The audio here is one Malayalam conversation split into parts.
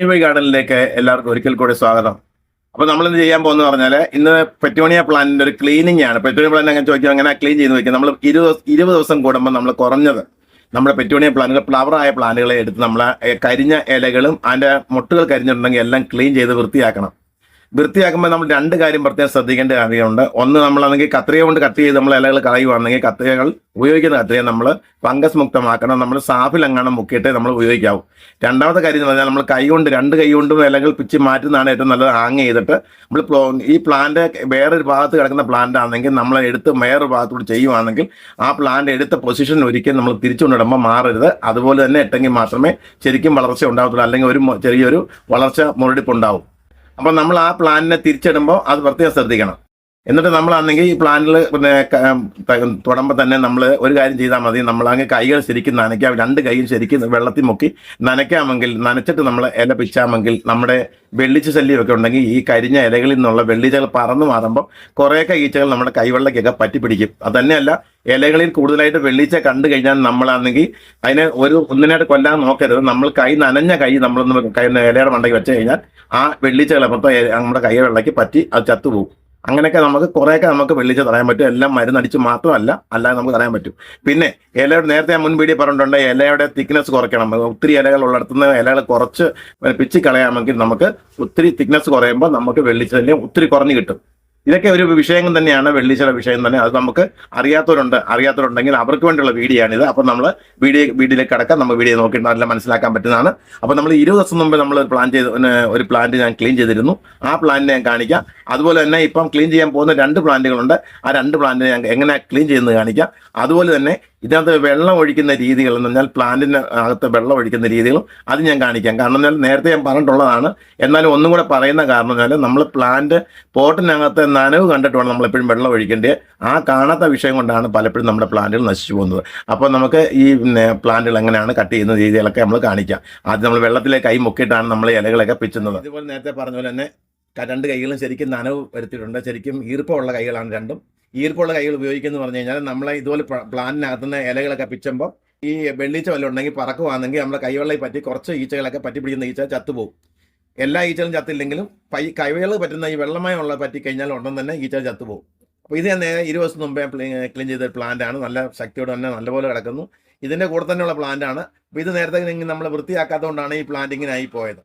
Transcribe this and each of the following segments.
വൈ ഗാർഡനിലേക്ക് എല്ലാവർക്കും ഒരിക്കൽ കൂടി സ്വാഗതം. അപ്പോൾ നമ്മൾ ഇന്ന് ചെയ്യാൻ പോകുന്നത് പറഞ്ഞാൽ ഇന്ന് പെറ്റോണിയ പ്ലാന്റിന്റെ ഒരു ക്ലീനിങ് ആണ്. പെറ്റോണിയ പ്ലാന്റ് അങ്ങനെ ചോദിക്കും? അങ്ങനെ ക്ലീൻ ചെയ്ത് വെക്കും? നമ്മൾ ഇരുപത് ഇരുപത് ദിവസം കൂടുമ്പോൾ നമ്മൾ കുറഞ്ഞത് നമ്മുടെ പെറ്റോണിയ പ്ലാന്റുകൾ ഫ്ലവർ ആയ പ്ലാന്റുകളെ എടുത്ത് നമ്മൾ കരിഞ്ഞ ഇലകളും അതിന്റെ മുട്ടുകൾ കരിഞ്ഞിട്ടുണ്ടെങ്കിൽ എല്ലാം ക്ലീൻ ചെയ്ത് വൃത്തിയാക്കണം. വൃത്തിയാക്കുമ്പോൾ നമ്മൾ രണ്ട് കാര്യം പ്രത്യേകം ശ്രദ്ധിക്കേണ്ട കാര്യമുണ്ട്. ഒന്ന് നമ്മളാണെങ്കിൽ കത്രിക കൊണ്ട് കട്ട് ചെയ്ത് നമ്മൾ ഇലകൾ കളയുവാണെങ്കിൽ കത്രികകൾ ഉപയോഗിക്കുന്ന കത്രിക നമ്മൾ ഫംഗസ് മുക്തമാക്കണം. നമ്മൾ സാഫിലെങ്ങാനും മുക്കിയിട്ട് നമ്മൾ ഉപയോഗിക്കാവും. രണ്ടാമത്തെ കാര്യം എന്ന് പറഞ്ഞാൽ നമ്മൾ കൈ കൊണ്ട് രണ്ട് കൈ കൊണ്ടും ഇലകൾ പിച്ച് മാറ്റുന്നതാണ് ഏറ്റവും നല്ലത്. ഹാങ് ചെയ്തിട്ട് നമ്മൾ ഈ പ്ലാന്റ് വേറൊരു ഭാഗത്ത് കിടക്കുന്ന പ്ലാന്റ് ആണെങ്കിൽ നമ്മൾ എടുത്ത് വേറൊരു ഭാഗത്തോട് ചെയ്യുവാണെങ്കിൽ ആ പ്ലാന്റ് എടുത്ത പൊസിഷൻ ഒരിക്കലും നമ്മൾ തിരിച്ചുകൊണ്ടിടുമ്പോൾ മാറരുത്. അതുപോലെ തന്നെ ഇട്ടെങ്കിൽ മാത്രമേ ശരിക്കും വളർച്ച ഉണ്ടാകത്തുള്ളൂ. അല്ലെങ്കിൽ ഒരു ചെറിയൊരു വളർച്ച മുരടിപ്പ് ഉണ്ടാവും അപ്പം നമ്മൾ ആ പ്ലാനിനെ തിരിച്ചിടുമ്പോൾ അത് പ്രത്യേകം ശ്രദ്ധിക്കണം. എന്നിട്ട് നമ്മളാണെങ്കിൽ ഈ പ്ലാനിൽ പിന്നെ തുടങ്ങുമ്പോൾ തന്നെ നമ്മൾ ഒരു കാര്യം ചെയ്താൽ മതി. നമ്മളങ്ങ് കൈകൾ ശരിക്കും നനയ്ക്കാം. രണ്ട് കൈയും ശരിക്കും വെള്ളത്തിൽ മുക്കി നനയ്ക്കാമെങ്കിൽ നനച്ചിട്ട് നമ്മൾ ഇല പിച്ചാമെങ്കിൽ നമ്മുടെ വെള്ളിച്ച ശല്യമൊക്കെ ഉണ്ടെങ്കിൽ ഈ കരിഞ്ഞ ഇലകളിൽ നിന്നുള്ള വെള്ളിച്ചകൾ പറന്നു മാറുമ്പോൾ കുറേയൊക്കെ ഈച്ചകൾ നമ്മുടെ കൈവെള്ളക്കൊക്കെ പറ്റി പിടിക്കും. അതന്നെയല്ല ഇലകളിൽ കൂടുതലായിട്ട് വെള്ളിച്ച കണ്ടു കഴിഞ്ഞാൽ നമ്മളാണെങ്കിൽ അതിനെ ഒരു ഒന്നിനായിട്ട് കൊല്ലാൻ നോക്കരുത്. നമ്മൾ കൈ നനഞ്ഞ കൈ നമ്മളൊന്ന് കൈ ഇലയുടെ മണ്ടയ്ക്ക് വെച്ച് കഴിഞ്ഞാൽ ആ വെള്ളിച്ചകളെ മൊത്തം നമ്മുടെ കൈ വെള്ളയ്ക്ക് പറ്റി അത് ചത്തുപോകും. അങ്ങനെയൊക്കെ നമുക്ക് കുറേയൊക്കെ നമുക്ക് വെള്ളിച്ച തടയാൻ പറ്റും. എല്ലാം മരുന്നടിച്ച് മാത്രമല്ല അല്ലാതെ നമുക്ക് തടയാൻ പറ്റും. പിന്നെ ഇലയുടെ നേരത്തെ മുൻ വീഡിയോ പറഞ്ഞിട്ടുണ്ട് ഇലയുടെ തിക്നെസ് കുറയ്ക്കണം. ഒത്തിരി ഇലകൾ ഉള്ളിടത്തുനിന്ന് ഇലകൾ കുറച്ച് പിച്ചി കളയാമെങ്കിൽ നമുക്ക് ഒത്തിരി തിക്നെസ് കുറയുമ്പോൾ നമുക്ക് വെള്ളിച്ചല്യം ഒത്തിരി കുറഞ്ഞു കിട്ടും. ഇതൊക്കെ ഒരു വിഷയം തന്നെയാണ് വെള്ളിച്ചയുടെ വിഷയം തന്നെ. അത് നമുക്ക് അറിയാത്തവരുണ്ട് അറിയാത്തവരുണ്ടെങ്കിൽ അവർക്ക് വേണ്ടിയുള്ള വീഡിയോ ആണിത് അപ്പം നമ്മൾ വീഡിയോ വീഡിയോയിലേക്ക് കടക്കാം. നമ്മൾ വീഡിയോ നോക്കിയിട്ട് നല്ല മനസ്സിലാക്കാൻ പറ്റുന്നതാണ്. അപ്പം നമ്മൾ ഇരുപത് ദിവസം മുമ്പ് നമ്മൾ പ്ലാൻ ചെയ്ത് ഒരു പ്ലാന്റ് ഞാൻ ക്ലീൻ ചെയ്തിരുന്നു. ആ പ്ലാന്റിനെ ഞാൻ കാണിക്കാം. അതുപോലെ തന്നെ ഇപ്പം ക്ലീൻ ചെയ്യാൻ പോകുന്ന രണ്ട് പ്ലാന്റുകളുണ്ട് ആ രണ്ട് പ്ലാന്റിനെ ഞാൻ എങ്ങനെ ക്ലീൻ ചെയ്യുന്നത് കാണിക്കാം. അതുപോലെ തന്നെ ഇതിനകത്ത് വെള്ളം ഒഴിക്കുന്ന രീതികൾ എന്ന് പറഞ്ഞാൽ പ്ലാന്റിന് അകത്ത് വെള്ളം ഒഴിക്കുന്ന രീതികളും അത് ഞാൻ കാണിക്കാം. കാരണം എന്നാൽ നേരത്തെ ഞാൻ പറഞ്ഞിട്ടുള്ളതാണ്. എന്നാലും ഒന്നും കൂടെ പറയുന്ന കാരണം എന്നാൽ നമ്മൾ പ്ലാന്റ് പോട്ടിനകത്ത് നനവ് കണ്ടിട്ട് വേണം നമ്മളെപ്പോഴും വെള്ളം ഒഴിക്കേണ്ടത്. ആ കാണാത്ത വിഷയം കൊണ്ടാണ് പലപ്പോഴും നമ്മുടെ പ്ലാന്റുകൾ നശിച്ചു പോകുന്നത്. അപ്പോൾ നമുക്ക് ഈ പ്ലാന്റുകൾ എങ്ങനെയാണ് കട്ട് ചെയ്യുന്ന രീതികളൊക്കെ നമ്മൾ കാണിക്കാം. ആദ്യം നമ്മൾ വെള്ളത്തിലെ കൈ മുക്കിയിട്ടാണ് നമ്മൾ ഇലകളൊക്കെ പിച്ചുന്നത്. ഇതുപോലെ നേരത്തെ പറഞ്ഞ പോലെ തന്നെ രണ്ട് കൈകളും ശരിക്കും നനവ് വരുത്തിയിട്ടുണ്ട്. ശരിക്കും ഈർപ്പമുള്ള കൈകളാണ് രണ്ടും. ഈർപ്പമുള്ള കൈകൾ ഉപയോഗിക്കുന്നത് പറഞ്ഞു കഴിഞ്ഞാൽ നമ്മളെ ഇതുപോലെ പ്ലാനിനകത്തുനിന്ന് ഇലകളൊക്കെ പിച്ചുമ്പോൾ ഈ വെള്ളീച്ച വല്ലതും ഉണ്ടെങ്കിൽ പറക്കുവാണെങ്കിൽ നമ്മളെ കൈവെള്ളയിൽ പറ്റി കുറച്ച് ഈച്ചകളൊക്കെ പറ്റി പിടിക്കുന്ന ഈച്ച ചത്തുപോകും എല്ലാ ഈച്ചകളും ചത്തില്ലെങ്കിലും പൈ കൈവെള്ളം പറ്റുന്ന ഈ വെള്ളമയമുള്ള പറ്റി കഴിഞ്ഞാൽ ഉടൻ തന്നെ ഈച്ച ചത്തുപോകും അപ്പോൾ ഇത് ഞാൻ നേരെ ഇരുപത് ദിവസം മുമ്പേ ക്ലീൻ ചെയ്ത പ്ലാന്റ് ആണ്. നല്ല ശക്തിയോടെ തന്നെ നല്ലപോലെ കിടക്കുന്നു. ഇതിന്റെ കൂടെ തന്നെയുള്ള പ്ലാന്റ് ആണ്. അപ്പോൾ ഇത് നേരത്തെ നമ്മൾ വൃത്തിയാക്കാത്തതുകൊണ്ടാണ് ഈ പ്ലാന്റ് ഇങ്ങനെ ആയി പോയത്.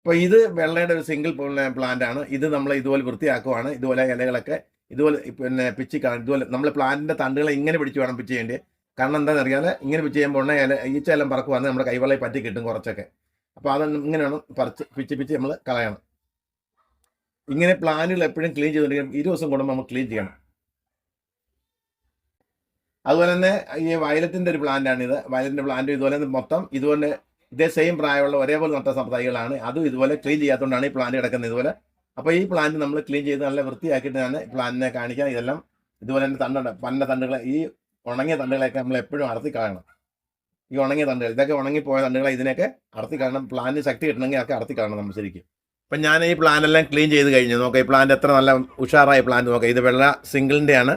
അപ്പോൾ ഇത് വെള്ളയുടെ ഒരു സിംഗിൾ പ്ലാന്റ് ആണ്. ഇത് നമ്മൾ ഇതുപോലെ വൃത്തിയാക്കുവാണ്. ഇതുപോലെ ഇലകളൊക്കെ ഇതുപോലെ പിന്നെ പിച്ച് കാണാൻ ഇതുപോലെ നമ്മൾ പ്ലാന്റിന്റെ തണ്ടുകളെ ഇങ്ങനെ പിടിച്ച് വേണം പിച്ച് ചെയ്യേണ്ടത് കാരണം എന്താണെന്ന് അറിയാതെ ഇങ്ങനെ പിച്ച് ചെയ്യുമ്പോൾ ഉണ്ടെങ്കിൽ ഈച്ച എല്ലാം പറക്കുവാന്ന് നമ്മുടെ കൈവെള്ളയിൽ പറ്റി കിട്ടും കുറച്ചൊക്കെ. അപ്പോൾ അത് ഇങ്ങനെ വേണം പറിച്ച് പിച്ച് പിച്ച് നമ്മൾ കളയണം. ഇങ്ങനെ പ്ലാനുകൾ എപ്പോഴും ക്ലീൻ ചെയ്തുകൊണ്ടിരിക്കും ഇരു ദിവസം കൂടുമ്പോൾ നമ്മൾ ക്ലീൻ ചെയ്യണം. അതുപോലെ തന്നെ ഈ വയലത്തിന്റെ ഒരു പ്ലാന്റ് ആണ് ഇത്. വയലറ്റിന്റെ പ്ലാന്റ് ഇതുപോലെ മൊത്തം ഇതുപോലെ ഇതേ സെയിം പ്രായമുള്ള ഒരേപോലെ നട്ട തൈകളാണ് അതും ഇതുപോലെ ക്ലീൻ ചെയ്യാത്തതുകൊണ്ടാണ് ഈ പ്ലാന്റ് കിടക്കുന്നത്. ഇതുപോലെ അപ്പോൾ ഈ പ്ലാന്റ് നമ്മൾ ക്ലീൻ ചെയ്ത് നല്ല വൃത്തിയാക്കിയിട്ട് ഞാൻ പ്ലാന്റിനെ കാണിക്കാം. ഇതെല്ലാം ഇതുപോലെ തന്നെ തണ്ടുണ്ട്. പന്ന തണ്ടുകൾ ഈ ഉണങ്ങിയ തണ്ടുകളെയൊക്കെ നമ്മൾ എപ്പോഴും അടത്തി കാണണം ഈ ഉണങ്ങിയ തണ്ടുകൾ ഇതൊക്കെ ഉണങ്ങിപ്പോയ തണ്ടുകളെ ഇതിനൊക്കെ അടത്തി കാണണം പ്ലാന്റ് ശക്തി കിട്ടണമെങ്കിൽ അതൊക്കെ അടത്തി കാണണം നമ്മൾ ശരിക്കും. അപ്പം ഞാൻ ഈ പ്ലാനെല്ലാം ക്ലീൻ ചെയ്ത് കഴിഞ്ഞു. നോക്കാം ഈ പ്ലാന്റ് എത്ര നല്ല ഉഷാറായ പ്ലാന്റ് നോക്കാം. ഇത് വെള്ള സിംഗിളിന്റെയാണ്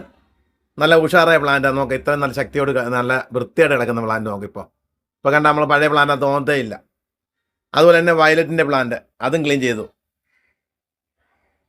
നല്ല ഉഷാറായ പ്ലാന്റ് നോക്കാം ഇത്ര നല്ല ശക്തിയോട് നല്ല വൃത്തിയായിട്ട് കിടക്കുന്ന പ്ലാന്റ് നോക്കാം ഇപ്പോൾ ഇപ്പോൾ കണ്ട നമ്മൾ പഴയ പ്ലാന്റ് തോന്നത്തേ ഇല്ല. അതുപോലെ തന്നെ വയലറ്റിന്റെ പ്ലാന്റ് അതും ക്ലീൻ ചെയ്തു.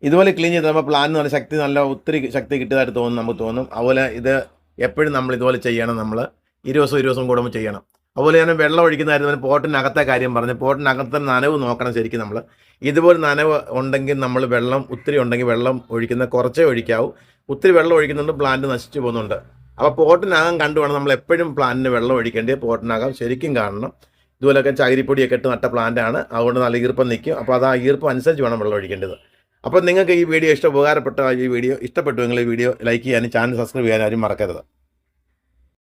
ഇതുപോലെ ക്ലീൻ ചെയ്ത് നമ്മൾ പ്ലാൻ എന്ന് പറഞ്ഞാൽ ശക്തി നല്ല ഒത്തിരി ശക്തി കിട്ടിയതായിട്ട് തോന്നും നമുക്ക് തോന്നും. അതുപോലെ ഇത് എപ്പോഴും നമ്മൾ ഇതുപോലെ ചെയ്യണം നമ്മൾ ഇരു ദിവസം ഇരു ദിവസം കൂടുമ്പോൾ ചെയ്യണം. അതുപോലെ ഞാൻ വെള്ളം ഒഴിക്കുന്ന കാര്യം പോട്ടിനകത്തെ കാര്യം പറഞ്ഞു പോട്ടിനകത്തെ നനവ് നോക്കണം ശരിക്കും നമ്മൾ ഇതുപോലെ നനവ് ഉണ്ടെങ്കിൽ നമ്മൾ വെള്ളം ഒത്തിരി ഉണ്ടെങ്കിൽ വെള്ളം ഒഴിക്കുന്ന കുറച്ചേ ഒഴിക്കാവൂ. ഒത്തിരി വെള്ളം ഒഴിക്കുന്നുണ്ട് പ്ലാന്റ് നശിച്ചു പോകുന്നുണ്ട്. അപ്പോൾ പോട്ടിനകം കണ്ടു വേണം നമ്മൾ എപ്പോഴും പ്ലാന്റിന് വെള്ളം ഒഴിക്കേണ്ടത് പോട്ടിനകം ശരിക്കും കാണണം. ഇതുപോലെയൊക്കെ ചകിരിപ്പൊടിയൊക്കെ ഇട്ട് നട്ട പ്ലാന്റ് ആണ്. അതുകൊണ്ട് നല്ല ഈർപ്പം നിൽക്കും. അപ്പോൾ അത് ആ ഈർപ്പം അനുസരിച്ച് വേണം വെള്ളം ഒഴിക്കേണ്ടത്. അപ്പോൾ നിങ്ങൾക്ക് ഈ വീഡിയോ ഇഷ്ടം ഉപകാരപ്പെട്ട ഈ വീഡിയോ ഇഷ്ടപ്പെട്ടുവെങ്കിൽ ഈ വീഡിയോ ലൈക്ക് ചെയ്യാനും ചാനൽ സബ്സ്ക്രൈബ് ചെയ്യാനും ആരും മറക്കരുത്.